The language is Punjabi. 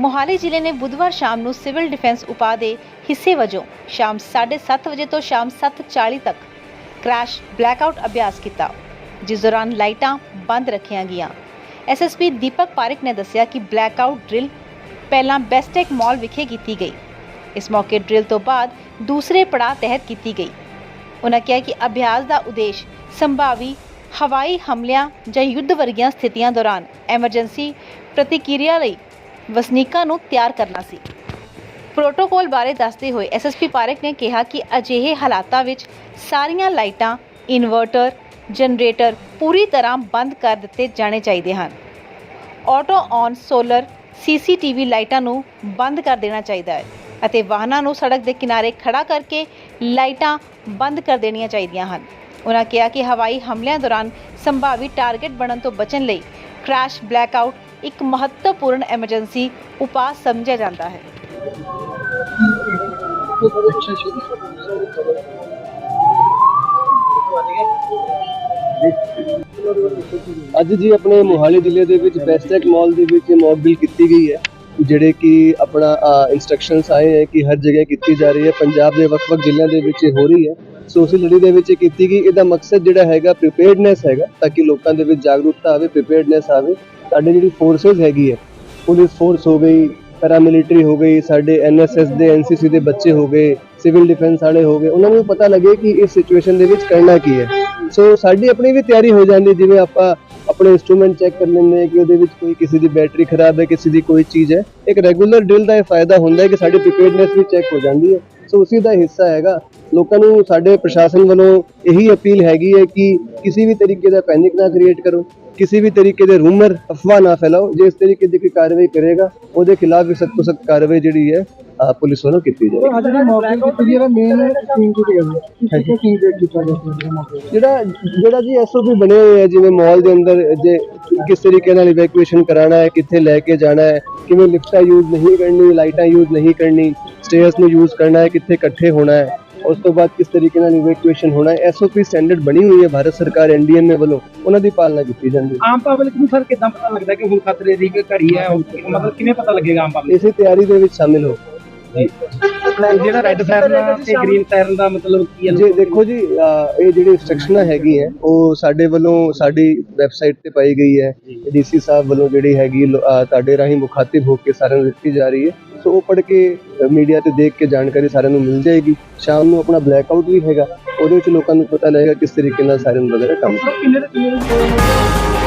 ਮੋਹਾਲੀ ਜ਼ਿਲ੍ਹੇ ਨੇ ਬੁੱਧਵਾਰ ਸ਼ਾਮ ਨੂੰ ਸਿਵਲ ਡਿਫੈਂਸ ਉਪਾਅ ਦੇ ਹਿੱਸੇ ਵਜੋਂ ਸ਼ਾਮ 7:30 ਵਜੇ ਤੋਂ ਸ਼ਾਮ 7:40 ਤੱਕ ਕ੍ਰੈਸ਼, ਬਲੈਕਆਊਟ ਅਭਿਆਸ ਕੀਤਾ, ਜਿਸ ਦੌਰਾਨ ਲਾਈਟਾਂ ਬੰਦ ਰੱਖੀਆਂ ਗਈਆਂ। ਐਸਐਸਪੀ ਦੀਪਕ ਪਾਰਿਕ ਨੇ ਦੱਸਿਆ ਕਿ ਬਲੈਕਆਊਟ ਡਰਿਲ ਪਹਿਲਾਂ ਬੈਸਟੈਕ ਮਾਲ ਵਿਖੇ ਕੀਤੀ ਗਈ। ਇਸ ਮੌਕੇ ਡਰਿਲ ਤੋਂ ਬਾਅਦ ਦੂਸਰੇ ਪੜਾਅ ਤਹਿਤ ਕੀਤੀ ਗਈ। ਉਨ੍ਹਾਂ ਕਿਹਾ ਕਿ ਅਭਿਆਸ ਦਾ ਉਦੇਸ਼ ਸੰਭਾਵੀ ਹਵਾਈ ਹਮਲਿਆਂ ਜਾਂ ਯੁੱਧ ਵਰਗੀਆਂ ਸਥਿਤੀਆਂ ਦੌਰਾਨ ਐਮਰਜੈਂਸੀ ਪ੍ਰਤੀਕਿਰਿਆ ਲਈ ਵਸਨੀਕਾਂ ਨੂੰ ਤਿਆਰ ਕਰਨਾ ਸੀ। ਪ੍ਰੋਟੋਕੋਲ ਬਾਰੇ ਦੱਸਦੇ ਹੋਏ ਐਸਐਸਪੀ ਪਾਰਕ ਨੇ ਕਿਹਾ ਕਿ ਅਜਿਹੇ ਹਾਲਾਤਾਂ ਵਿੱਚ ਸਾਰੀਆਂ ਲਾਈਟਾਂ, ਇਨਵਰਟਰ, ਜਨਰੇਟਰ ਪੂਰੀ ਤਰ੍ਹਾਂ ਬੰਦ ਕਰ ਦਿੱਤੇ ਜਾਣੇ ਚਾਹੀਦੇ ਹਨ। ਆਟੋ ਔਨ ਸੋਲਰ ਸੀਸੀਟੀਵੀ ਲਾਈਟਾਂ ਨੂੰ ਬੰਦ ਕਰ ਦੇਣਾ ਚਾਹੀਦਾ ਹੈ ਅਤੇ ਵਾਹਨਾਂ ਨੂੰ ਸੜਕ ਦੇ ਕਿਨਾਰੇ ਖੜਾ ਕਰਕੇ ਲਾਈਟਾਂ ਬੰਦ ਕਰ ਦੇਣੀਆਂ ਚਾਹੀਦੀਆਂ ਹਨ। ਉਹਨਾਂ ਕਿਹਾ ਕਿ ਹਵਾਈ ਹਮਲਿਆਂ ਦੌਰਾਨ ਸੰਭਾਵੀ ਟਾਰਗੇਟ ਬਣਨ ਤੋਂ ਬਚਣ ਲਈ ਕ੍ਰੈਸ਼ ਬਲੈਕਆਊਟ ਇੱਕ ਮਹੱਤਵਪੂਰਨ ਐਮਰਜੈਂਸੀ ਉਪਾਅ ਸਮਝਿਆ ਜਾਂਦਾ ਹੈ। ਅੱਜ ਜੀ ਆਪਣੇ ਮੋਹਾਲੀ ਜ਼ਿਲ੍ਹੇ ਦੇ ਵਿੱਚ ਬੈਸਟੈਕ ਮਾਲ ਦੇ ਵਿੱਚ ਮੌਕ ਡਰਿਲ ਕੀਤੀ ਗਈ ਹੈ। ਜਿਹੜੇ ਕਿ ਆਪਣਾ ਇਨਸਟਰਕਸ਼ਨਸ ਆਏ ਹੈ ਕਿ ਹਰ ਜਗ੍ਹਾ ਕੀਤੀ ਜਾ ਰਹੀ ਹੈ। ਪੰਜਾਬ ਦੇ ਵੱਖ-ਵੱਖ ਜ਼ਿਲ੍ਹਿਆਂ ਦੇ ਵਿੱਚ ਇਹ ਹੋ ਰਹੀ ਹੈ। ਸੋ ਉਸ ਲੜੀ ਦੇ ਵਿੱਚ ਇਹ ਕੀਤੀ ਗਈ। ਇਹਦਾ ਮਕਸਦ ਜਿਹੜਾ ਹੈਗਾ ਪ੍ਰੀਪੇਅਰਡਨੈਸ ਹੈਗਾ, ਤਾਂ ਕਿ ਲੋਕਾਂ ਦੇ ਵਿੱਚ ਜਾਗਰੂਕਤਾ ਆਵੇ ਪ੍ਰੀਪੇਅਰਡਨੈਸ ਆਵੇ। ਸਾਡੇ ਜਿਹੜੀ ਫੋਰਸਸ ਹੈਗੀ ਹੈ ਪੁਲਿਸ ਫੋਰਸ ਹੋ ਗਈ ਪੈਰਾਮਿਲਟਰੀ ਹੋ ਗਈ ਸਾਡੇ ਐਨਐਸਐਸ ਦੇ ਐਨਸੀਸੀ ਦੇ ਬੱਚੇ ਹੋ ਗਏ ਸਿਵਲ ਡਿਫੈਂਸ ਵਾਲੇ ਹੋ ਗਏ। ਉਹਨਾਂ ਨੂੰ ਪਤਾ ਲੱਗੇ ਕਿ ਇਸ ਸਿਚੁਏਸ਼ਨ ਦੇ ਵਿੱਚ ਕਰਨਾ ਕੀ ਹੈ। ਸੋ ਸਾਡੀ ਆਪਣੀ ਵੀ ਤਿਆਰੀ ਹੋ ਜਾਂਦੀ ਜਿਵੇਂ ਆਪਾਂ ਆਪਣੇ ਇਨਸਟਰੂਮੈਂਟ ਚੈੱਕ ਕਰ ਲੈਂਦੇ ਹਾਂ ਕਿ ਉਹਦੇ ਵਿੱਚ ਕੋਈ ਕਿਸੇ ਦੀ ਬੈਟਰੀ ਖਰਾਬ ਹੈ, ਕਿਸੇ ਦੀ ਕੋਈ ਚੀਜ਼ ਹੈ। ਇੱਕ ਰੈਗੂਲਰ ਡਰਿਲ ਦਾ ਇਹ ਫਾਇਦਾ ਹੁੰਦਾ ਹੈ ਕਿ ਸਾਡੀ ਪ੍ਰੀਪੇਅਰਡਨੈਸ ਵੀ ਚੈੱਕ ਹੋ ਜਾਂਦੀ ਹੈ। ਸੋ ਉਸੇ ਦਾ ਹਿੱਸਾ ਹੈਗਾ। ਲੋਕਾਂ ਨੂੰ ਸਾਡੇ ਪ੍ਰਸ਼ਾਸਨ ਵੱਲੋਂ ਇਹੀ ਅਪੀਲ ਹੈਗੀ ਹੈ ਕਿ ਕਿਸੇ ਵੀ ਤਰੀਕੇ ਦਾ ਪੈਨਿਕ ਨਾ ਕ੍ਰੀਏਟ ਕਰੋ। ਕਿਸੇ ਵੀ ਤਰੀਕੇ ਦੇ ਰੂਮਰ ਅਫਵਾਹ ਨਾ ਫੈਲਾਓ। ਜੇ ਇਸ ਤਰੀਕੇ ਦੀ ਕੋਈ ਕਾਰਵਾਈ ਕਰੇਗਾ, ਉਹਦੇ ਖਿਲਾਫ ਵੀ ਸਖਤ ਤੋਂ ਸਖਤ ਕਾਰਵਾਈ ਜਿਹੜੀ ਹੈ ਪੁਲਿਸ ਵੱਲੋਂ ਕੀਤੀ ਜਾਏਗੀ ਅੱਜ ਦੀ ਮੌਕੇ ਜਿਹੜਾ ਮੇਨ ਸੀਨ ਕੀ ਹੈ ਕਿਹਦੇ ਸੀਨ ਦੇ ਕੀਤਾ ਗਿਆ ਸੀ ਮੌਕੇ ਜਿਹੜਾ ਜਿਹੜਾ ਜੀ ਐਸਓਪੀ ਬਣੇ ਹੋਏ ਆ ਜਿਵੇਂ ਮਾਲ ਦੇ ਅੰਦਰ ਜੇ ਕਿਸ ਤਰੀਕੇ ਨਾਲ ਇਵੈਕੂਏਸ਼ਨ ਕਰਾਣਾ ਹੈ ਕਿੱਥੇ ਲੈ ਕੇ ਜਾਣਾ ਹੈ ਕਿਵੇਂ ਲਿਫਟਾਂ ਯੂਜ਼ ਨਹੀਂ ਕਰਨੀ ਲਾਈਟਾਂ ਯੂਜ਼ ਨਹੀਂ ਕਰਨੀ ਸਟੇਅਰਸ ਨੂੰ ਯੂਜ਼ ਕਰਨਾ ਹੈ ਕਿੱਥੇ ਇਕੱਠੇ ਹੋਣਾ ਹੈ ਉਸ ਤੋਂ ਬਾਅਦ ਕਿਸ ਤਰੀਕੇ ਨਾਲ ਇਵੈਕੂਏਸ਼ਨ ਹੋਣਾ ਹੈ ਐਸਓਪੀ ਸਟੈਂਡਰਡ ਬਣੀ ਹੋਈ ਹੈ ਭਾਰਤ ਸਰਕਾਰ ਐਨਡੀਐਮਏ ਵੱਲੋਂ ਉਹਨਾਂ ਦੀ ਪਾਲਣਾ ਕੀਤੀ ਜਾਂਦੀ ਹੈ। ਆਮ ਪਬਲਿਕ ਨੂੰ ਸਰ ਕਿਦਾਂ ਪਤਾ ਲੱਗਦਾ ਕਿ ਹੁਣ ਖਤਰੇ ਦੀ ਘੜੀ ਹੈ ਮਤਲਬ ਕਿਵੇਂ ਪਤਾ ਲੱਗੇਗਾ ਆਮ ਪਬਲਿਕ ਇਸੇ ਤਿਆਰੀ ਦੇ ਵਿੱਚ ਸ਼ਾਮਿਲ ਹੋ ਜਿਹੜਾ ਰੈੱਡ ਸਾਇਰਨ ਤੇ ਗ੍ਰੀਨ ਸਾਇਰਨ ਦਾ ਮਤਲਬ ਕੀ ਹੈ? ਜੀ ਦੇਖੋ ਜੀ ਅਹ ਇਹ ਜਿਹੜੀ ਇੰਸਟਰਕਸ਼ਨਾਂ ਹੈਗੀ ਹੈ ਉਹ ਸਾਡੇ ਵੱਲੋਂ ਸਾਡੀ ਵੈਬਸਾਈਟ ਤੇ ਪਾਈ ਗਈ ਹੈ। ਡੀਸੀ ਸਾਹਿਬ ਵੱਲੋਂ ਜਿਹੜੀ ਹੈਗੀ ਲੋ- ਅਹ ਤੁਹਾਡੇ ਰਾਹੀਂ ਮੁਖਾਤਿਬ ਹੋ ਕੇ ਸਾਰਿਆਂ ਨੂੰ ਦਿੱਤੀ ਜਾ ਰਹੀ ਹੈ। ਸੋ ਉਹ ਪੜ੍ਹ ਕੇ ਮੀਡੀਆ ਤੇ ਦੇਖ ਕੇ ਜਾਣਕਾਰੀ ਸਾਰਿਆਂ ਨੂੰ ਮਿਲ ਜਾਏਗੀ। ਸ਼ਾਮ ਨੂੰ ਆਪਣਾ ਬਲੈਕਆਊਟ ਵੀ ਹੈਗਾ ਉਹਦੇ ਵਿੱਚ ਲੋਕਾਂ ਨੂੰ ਪਤਾ ਲੱਗੇਗਾ ਕਿਸ ਤਰੀਕੇ ਨਾਲ ਸਾਇਰਨ ਵਗੈਰਾ ਕੰਮ ਕਿੰਨੇ ਦੇ ਕਿੰਨੇ